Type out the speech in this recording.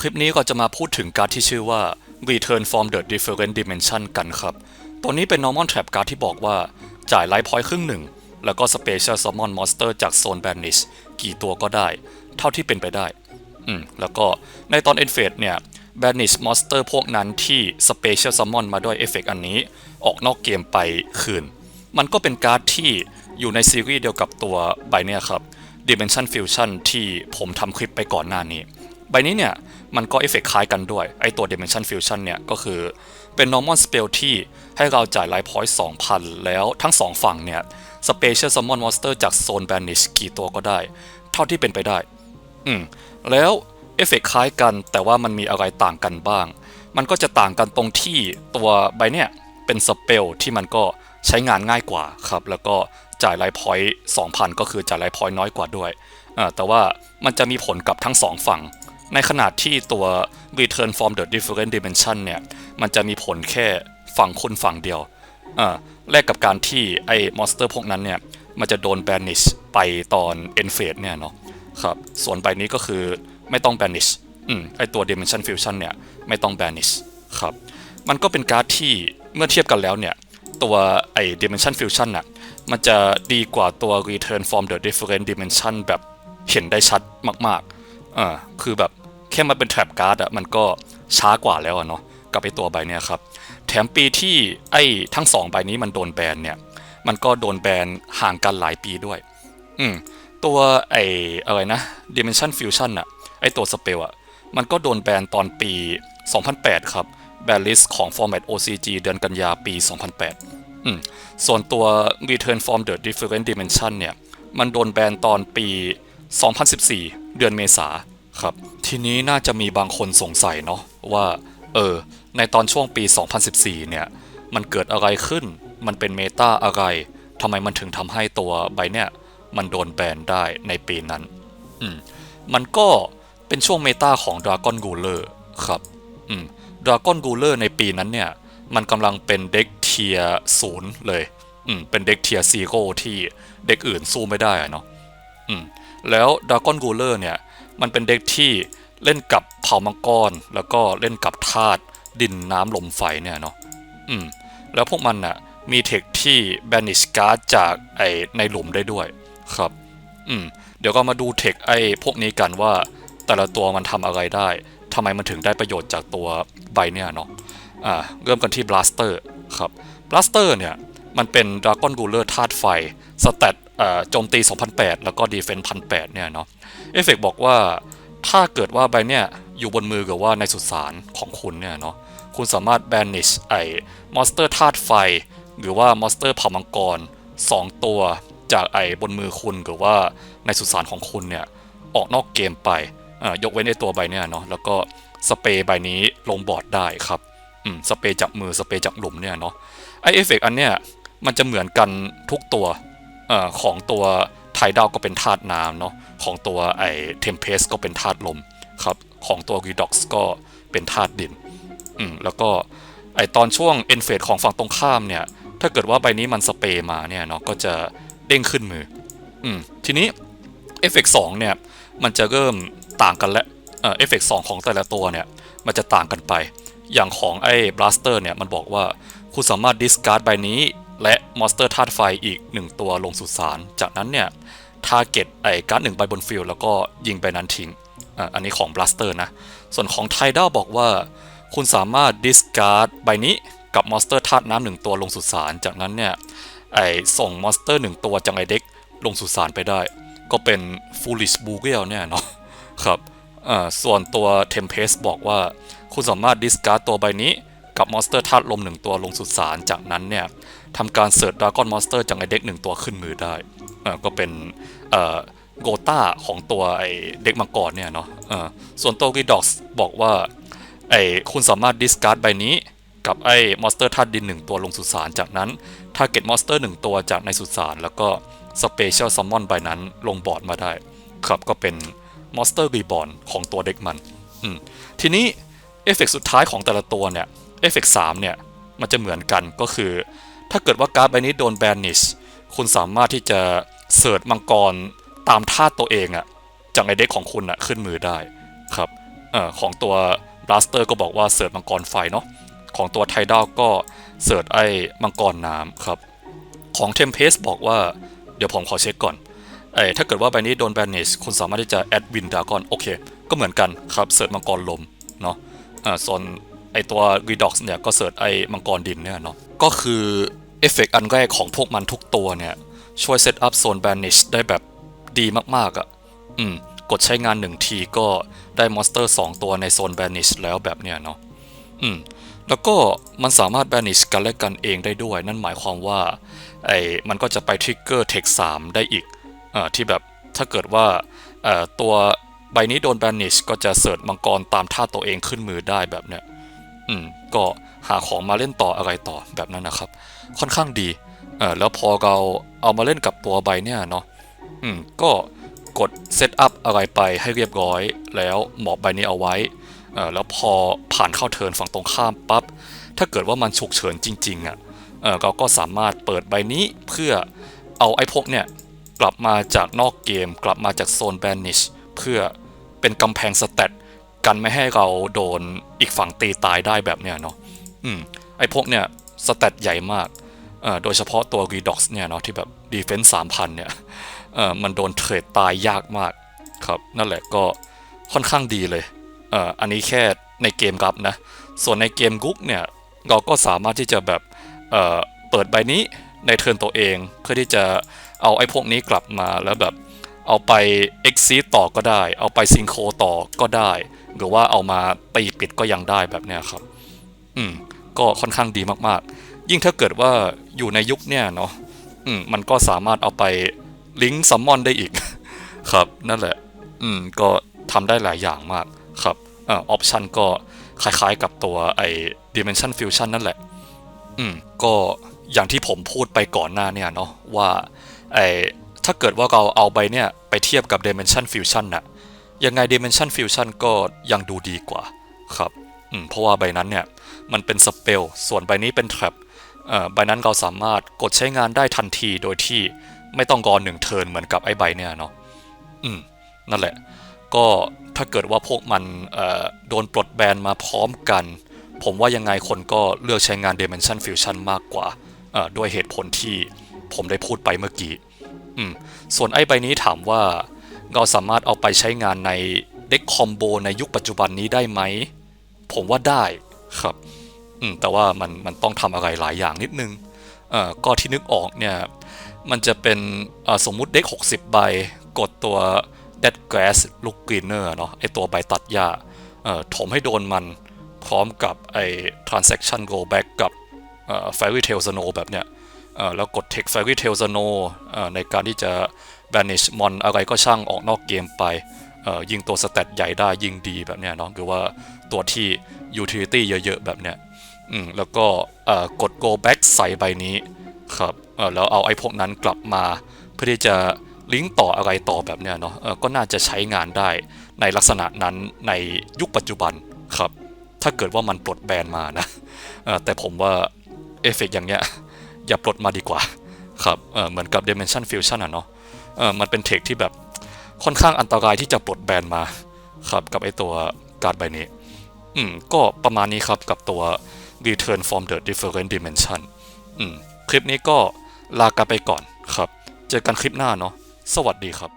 คลิปนี้ก็จะมาพูดถึงการ์ดที่ชื่อว่า Return from the Different Dimension กันครับ ตัวนี้เป็น Normal Trap การ์ดที่บอกว่าจ่ายไลฟ์พอยต์ครึ่งหนึ่ง แล้วก็ Special Summon Monster จากโซน Banish กี่ตัวก็ได้ เท่าที่เป็นไปได้ อืม แล้วก็ในตอน End Phase เนี่ย Banish Monster พวกนั้นที่ Special Summon มาด้วยเอฟเฟกต์อันนี้ ออกนอกเกมไปคืน มันก็เป็นการ์ดที่อยู่ในซีรีส์เดียวกับตัวใบเนี้ยครับ Dimension Fusion ที่ผมทำคลิปไปก่อนหน้านี้ ใบนี้เนี่ย มันก็เอฟเฟกคล้ายกันด้วย ไอตัว Dimension Fusion เนี่ย ก็คือเป็น normal spell ที่ให้เราจ่ายไลฟ์พอยต์2,000 แล้วทั้งสองฝั่งเนี่ย Special Summon Monster จากโซน Banish กี่ตัวก็ได้ เท่าที่เป็นไปได้ อืม แล้วเอฟเฟกคล้ายกัน แต่ว่ามันมีอะไรต่างกันบ้าง มันก็จะต่างกันตรงที่ตัวใบเนี่ยเป็นสเปลที่มันก็ใช้งานง่ายกว่าครับ แล้วก็จ่ายไลฟ์พอยต์2,000 ก็คือจ่ายไลฟ์พอยต์น้อยกว่าด้วยอ่าแต่ว่ามันจะมีผลกับทั้งสองฝั่ง ในขณะที่ตัว Return from the Different Dimension เนี่ย มันจะมีผลแค่ฝั่งคุณฝั่งเดียวอ่าแลกกับการที่ไอ้มอนสเตอร์พวกนั้นเนี่ย มันจะโดน banish ไปตอน end phase เนี่ยเนาะครับ ส่วนใบนี้ก็คือไม่ต้อง banish อืมไอตัว dimension fusion เนี่ย ไม่ต้อง banish ครับ มันก็เป็นการ์ดที่เมื่อเทียบกันแล้วเนี่ย ตัวไอ dimension fusion น่ะมันจะดีกว่าตัว return from the different dimension แบบเห็นได้ชัดมากๆ อ่าคือแบบแค่มาเป็น trap card อะมันก็ช้ากว่าแล้วอะเนาะกับไอตัวใบเนี้ยครับ แถมปีที่ไอ้ทั้งสองใบนี้มันโดนแบนเนี่ย มันก็โดนแบนห่างกันหลายปีด้วย อืม ตัวไอ้อะไรนะ Dimension Fusion อะไอ้ตัวสเปลอะมันก็โดนแบนตอนปี 2008 ครับ แบนลิสของ Format OCG เดือนกันยาปี 2008 อืม ส่วนตัว Return from the Different Dimension เนี่ย มันโดนแบนตอนปี 2014 เดือนเมษาครับ ทีนี้น่าจะมีบางคนสงสัยเนาะว่า เออ ในตอนช่วงปี 2014 เนี่ย มันเกิดอะไรขึ้น มันเป็นเมตาอะไร ทำไมมันถึงทำให้ตัวใบเนี่ย มันโดนแบนได้ในปีนั้น อืม มันก็เป็นช่วงเมตาของ Dragon Ruler ครับ อืม Dragon Ruler ในปีนั้นเนี่ย มันกำลังเป็นเด็กเทียศูนย์เลย อืม เป็นเด็กเทียซีโร่ที่เด็กอื่นสู้ไม่ได้อะเนาะ อืม แล้ว Dragon Ruler เนี่ย มันเป็นเด็กที่เล่นกับเผ่ามังกร แล้วก็เล่นกับธาตุดินน้ำลมไฟเนี่ยเนาะอืมแล้วพวกมันน่ะมีเทคที่ banish card จากไอในหลุมได้ด้วยครับอืมเดี๋ยวก็มาดูเทคไอพวกนี้กันว่าแต่ละตัวมันทำอะไรได้ทำไมมันถึงได้ประโยชน์จากตัวใบเนี่ยเนาะอ่าเริ่มกันที่ blaster ครับ blaster เนี่ย มันเป็น dragon ruler ธาตุไฟสเตต โจมตี 2008 แล้วก็ defense 1008 เนี่ยเนาะเอฟเฟกบอกว่าถ้าเกิดว่าใบเนี่ยอยู่บนมือหรือว่าในสุสานของคุณเนี่ยเนาะคุณสามารถ banish ไอ้ monster ธาตุไฟ หรือว่า monster เผ่ามังกร 2 ตัวจากไอ้บนมือคุณหรือว่าในสุสานของคุณเนี่ยออกนอกเกมไปอ่ายกเว้นไอ้ตัวใบเนี่ยเนาะแล้วก็สเปรย์ใบนี้ลงบอร์ดได้ครับอืมสเปรย์จากมือสเปรย์จากหลุมเนี่ยเนาะไอเอฟเฟกอันเนี้ยมันจะเหมือนกันทุกตัว เอ่อของตัวไทดาวก็เป็นธาตุน้ำเนาะของตัวไอเทมเพสก็เป็นธาตุลมครับของตัวรีด็อกซ์ก็เป็นธาตุดินอืมแล้วก็ไอตอนช่วงเอ็นเฟสของฝั่งตรงข้ามเนี่ยถ้าเกิดว่าใบนี้มันสเปรย์มาเนี่ยเนาะก็จะเด้งขึ้นมืออืมทีนี้เอฟเฟกสองเนี่ยมันจะเริ่มต่างกันและเอ่อเอฟเฟกสองของแต่ละตัวเนี่ยมันจะต่างกันไป อย่างของไอ้บลัสเตอร์เนี่ยมันบอกว่าคุณสามารถดิสการ์ดใบนี้ และมอนสเตอร์ธาตุไฟอีก 1 ตัวลงสุสาน จากนั้นเนี่ยทาร์เก็ตไอ้การ์ดหนึ่งใบบนฟิลแล้วก็ยิงใบนั้นทิ้งอะอันนี้ของบลัสเตอร์นะ ส่วนของไทด a ลบอกว่า คุณสามารถดิสการ์ดใบนี้กับมอนสเตอร์ธาตุน้ำหนึ่งตัวลงสุสานจากนั้นเนี่ยไอส่งมอนสเตอร์หนึ่งตัวจากไอเด็กลงสุสานไปได้ ก็เป็น Foolish b u g l เนี่ยเนาะครับอ่าส่วนตัว Tempest บอกว่า คุณสามารถดิสการ์ดตัวใบนี้ กับมอนสเตอร์ธาตุลมหนึ่งตัวลงสุสานจากนั้นเนี่ยทำการเสิร์ชดราก้อนมอนสเตอร์จากไอเด็กหนึ่งตัวขึ้นมือได้ก็เป็นโกต้าของตัวไอเด็กมังกรเนี่ยเนาะส่วนโตัว r e d o x บอกว่าไอคุณสามารถดิสการ์ดใบนี้กับไอ้มอนสเตอร์ธาตุดินหนึ่งตัวลงสุสานจากนั้นทาร์เก็ตมอนสเตอร์หนึ่งตัวจากในสุสานแล้วก็สเปเชียลซัมมอนใบนั้นลงบอร์ดมาได้ ครับก็เป็นมอนสเตอร์รีบอ n ของตัวเด็กมันมทีนี้เอฟเฟกสุดท้ายของแต่ละตัวเนี่ย เอฟเฟกสามเนี่ย มันจะเหมือนกันก็คือ ถ้าเกิดว่าการ์ดใบนี้โดนแบนนิชคุณสามารถที่จะเสิร์ชมังกรตามธาตุตัวเองอะจากในเด็กของคุณอะขึ้นมือได้ครับเอ่อของตัว blaster ก็บอกว่าเสิร์ชมังกรไฟเนาะของตัวไทดาก็เสิร์ชไอ้มังกรน้ำครับ ของ Tempest บอกว่าเดี๋ยวผมขอเช็คก่อนเอ้ถ้าเกิดว่าใบนี้โดน banish คุณสามารถที่จะ add win dragon โอเค ก็เหมือนกันครับเสิร์ชมังกรลมเนาะอ่าส่วน ไอตัว redox เนี่ยก็เสิร์ชไอมังกรดินเนี่ยเนาะก็คือเอฟเฟกอันแรกของพวกมันทุกตัวเนี่ย ช่วยเซตอัพโซน banish ได้แบบดีมากๆอะ่ะอืม กดใช้งานหนึ่งทีก็ได้มอนสเตอร์2ตัวในโซน banish แล้วแบบเนี้ยเนาะอืม แล้วก็มันสามารถ banish กันและกันเองได้ด้วย นั่นหมายความว่าไอมันก็จะไปทริกเกอร์เทค3ได้อีกอ่อที่แบบถ้าเกิดว่าเอ่อตัวใบนี้โดน banish ก็จะเสิร์ชมังกรตามท่าตัวเองขึ้นมือได้แบบเนี้ย อืมก็หาของมาเล่นต่ออะไรต่อแบบนั้นนะครับ ค่อนข้างดีเออแล้วพอเราเอามาเล่นกับตัวใบเนี่ยเนาะอืมก็กดเซตอัพอะไรไปให้เรียบร้อย แล้วหมอบใบนี้เอาไว้เออแล้วพอผ่านเข้าเทินฝั่งตรงข้ามปั๊บถ้าเกิดว่ามันฉุกเฉินจริง ๆอะเออเราก็สามารถเปิดใบนี้เพื่อเอาไอ้พวกเนี่ยกลับมาจากนอกเกม กลับมาจากโซนแบนนิชเพื่อเป็นกำแพงสเตต กันไม่ให้เราโดนอีกฝั่งตีตายได้แบบเนี้ยเนาะอืมไอ้พวกเนี่ยสเตตใหญ่มากเอ่อโดยเฉพาะตัว Redox เนี่ยเนาะที่แบบดีเฟนส์3,000เนี่ยเอ่อมันโดนเทรดตายยากมากครับนั่นแหละก็ค่อนข้างดีเลยเอ่ออันนี้แค่ในเกมรับนะ ส่วนในเกมกุ๊กเนี่ยเราก็สามารถที่จะแบบเอ่อเปิดใบนี้ในเทิร์นตัวเอง เพื่อที่จะเอาไอ้พวกนี้กลับมาแล้วแบบเอาไป exit ต่อก็ได้ เอาไปซิงโคต่อก็ได้ หรือว่าเอามาตีปิดก็ยังได้แบบเนี้ยครับ อืม ก็ค่อนข้างดีมากๆ ยิ่งถ้าเกิดว่าอยู่ในยุคเนี่ยเนาะอืมมันก็สามารถเอาไปลิงก์ซัมมอนได้อีก ครับ นั่นแหละ อืม ก็ทำได้หลายอย่างมากครับอ่อออปชันก็คล้ายๆกับตัวไอ้ Dimension Fusion นั่นแหละ อืม ก็อย่างที่ผมพูดไปก่อนหน้าเนี่ยเนาะว่าไอ้ถ้าเกิดว่าเราเอาใบเนี่ย ไปเทียบกับ Dimension Fusion น่ะ ยังไง Dimension Fusion ก็ยังดูดีกว่าครับอืมเพราะว่าใบนั้นเนี่ย มันเป็นสเปลส่วนใบนี้เป็น trap เอ่อใบนั้นเราสามารถกดใช้งานได้ทันทีโดยที่ไม่ต้องรอหนึ่งเทิร์นเหมือนกับไอ้ใบเนี่ยเนาะอืมนั่นแหละ ก็ถ้าเกิดว่าพวกมันโดนปลดแบนมาพร้อมกัน ผมว่ายังไงคนก็เลือกใช้งาน Dimension Fusion มากกว่าด้วยเหตุผลที่ผมได้พูดไปเมื่อกี้ อืม ส่วนไอ้ใบนี้ถามว่า เราสามารถเอาไปใช้งานในเด็กคอมโบในยุคปัจจุบันนี้ได้ไหม ผมว่าได้ครับแต่ว่ามันมันต้องทำอะไรหลายอย่างนิดนึงก็ที่นึกออกเนี่ย มันจะเป็นสมมุติเด็ก 60 ใบ กดตัว Dead Grass Look Greener เนาะไอตัวใบตัดหญ้าถมให้โดนมันพร้อมกับไอ Transaction Go Back กับ Fairy Tail Snow แบบเนี้ยแล้วกด Tech Fairy Tail Snow ในการที่จะ Banish Mon อะไรก็ช่างออกนอกเกมไปยิงตัวสเตตใหญ่ได้ยิงดีแบบเนี้ยเนาะหรือว่าตัวที่ Utility เยอะๆ แบบเนี้ยอืมแล้วก็กด go back ใส่ใบนี้ครับแล้วเอาไอ้พวกนั้นกลับมา เพื่อที่จะลิงก์ต่ออะไรต่อแบบเนี้ยเนาะก็น่าจะใช้งานได้ในลักษณะนั้นในยุคปัจจุบันครับถ้าเกิดว่ามันปลดแบนมานะแต่ผมว่าเอฟเฟกต์อย่างเงี้ยอย่าปลดมาดีกว่าครับเออเหมือนกับ Dimension Fusion อะเนาะ เออมันเป็นเทคที่แบบค่อนข้างอันตรายที่จะปลดแบนมาครับกับไอตัวการ์ดใบนี้ อืม ก็ประมาณนี้ครับกับตัว Return from the Different Dimension อืม คลิปนี้ก็ลากันไปก่อนครับ เจอกันคลิปหน้าเนาะ สวัสดีครับ